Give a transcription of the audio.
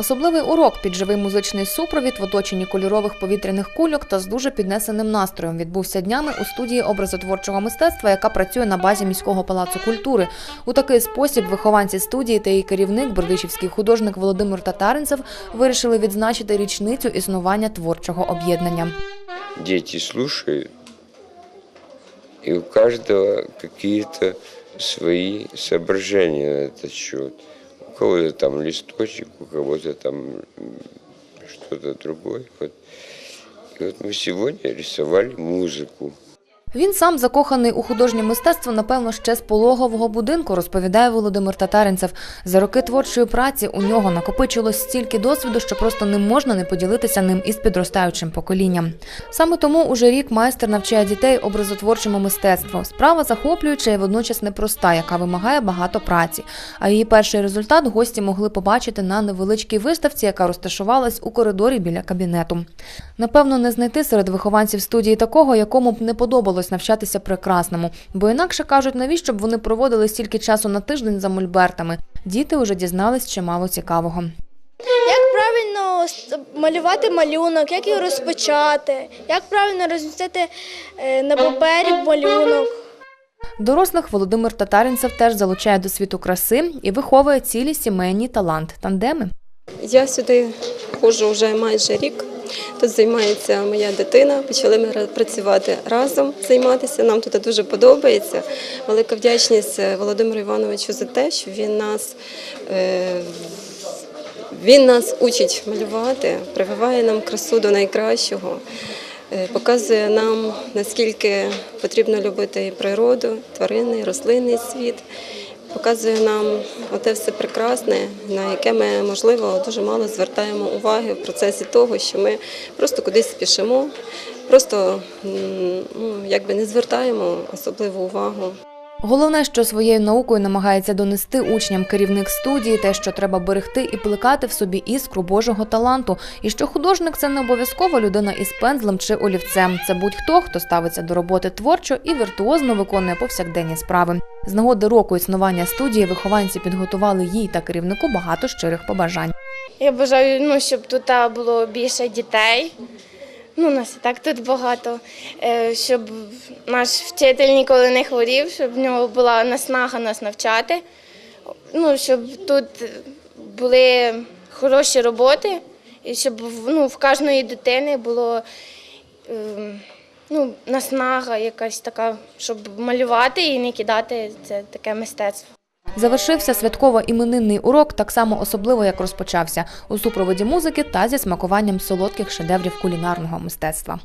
Особливий урок під живий музичний супровід в оточенні кольорових повітряних кульок та з дуже піднесеним настроєм відбувся днями у студії образотворчого мистецтва, яка працює на базі міського палацу культури. У такий спосіб вихованці студії та її керівник, бердичівський художник Володимир Татаринцев, вирішили відзначити річницю існування творчого об'єднання. дети слушают, и у каждого какие-то свои соображения на этот счет. Кого-то там листочек, у кого-то там что-то другое. Вот. И вот мы сегодня рисовали музыку. Він сам закоханий у художнє мистецтво, напевно, ще з пологового будинку, розповідає Володимир Татаринцев. За роки творчої праці у нього накопичилось стільки досвіду, що просто не можна не поділитися ним із підростаючим поколінням. Саме тому уже рік майстер навчає дітей образотворчому мистецтву. Справа захоплююча і водночас непроста, яка вимагає багато праці. А її перший результат гості могли побачити на невеличкій виставці, яка розташувалась у коридорі біля кабінету. Напевно, не знайти серед вихованців студії такого, якому б не подобалось навчатися прекрасному, бо інакше кажуть, навіщо б вони проводили стільки часу на тиждень за мольбертами. Діти вже дізнались чимало цікавого. Як правильно малювати малюнок, як його розпочати, як правильно розмістити е, на папері малюнок. Дорослих Володимир Татаринцев теж залучає до світу краси і виховує цілі сімейні талант тандеми. Я сюди ходжу вже майже рік. Тут займається моя дитина. Почали ми працювати разом, займатися. Нам тут дуже подобається. Велика вдячність е, Володимиру Івановичу за те, що він нас. е, Він нас учить малювати, прививає нам красу до найкращого, е, показує нам, наскільки потрібно любити і природу, тваринний, рослинний світ. Показує нам оте все прекрасне, на яке ми, можливо, дуже мало звертаємо уваги в процесі того, що ми просто кудись спішимо, просто ну, якби не звертаємо особливу увагу. Головне, що своєю наукою намагається донести учням керівник студії, те, що треба берегти і плекати в собі іскру Божого таланту, і що художник це не обов'язково людина із пензлем чи олівцем. Це будь-хто, хто ставиться до роботи творчо і віртуозно виконує повсякденні справи. З нагоди року існування студії вихованці підготували їй та керівнику багато щирих побажань. Я бажаю, ну, щоб тут було більше дітей. Ну, нас і так тут багато. Е, Щоб наш вчитель ніколи не хворів, щоб в нього була наснага нас навчати. Ну, щоб тут були хороші роботи, і щоб ну, в кожної дитини було ем, ну, наснага якась така, щоб малювати і не кидати це таке мистецтво. Завершився святково-іменинний урок так само особливо, як розпочався у супроводі музики та зі смакуванням солодких шедеврів кулінарного мистецтва.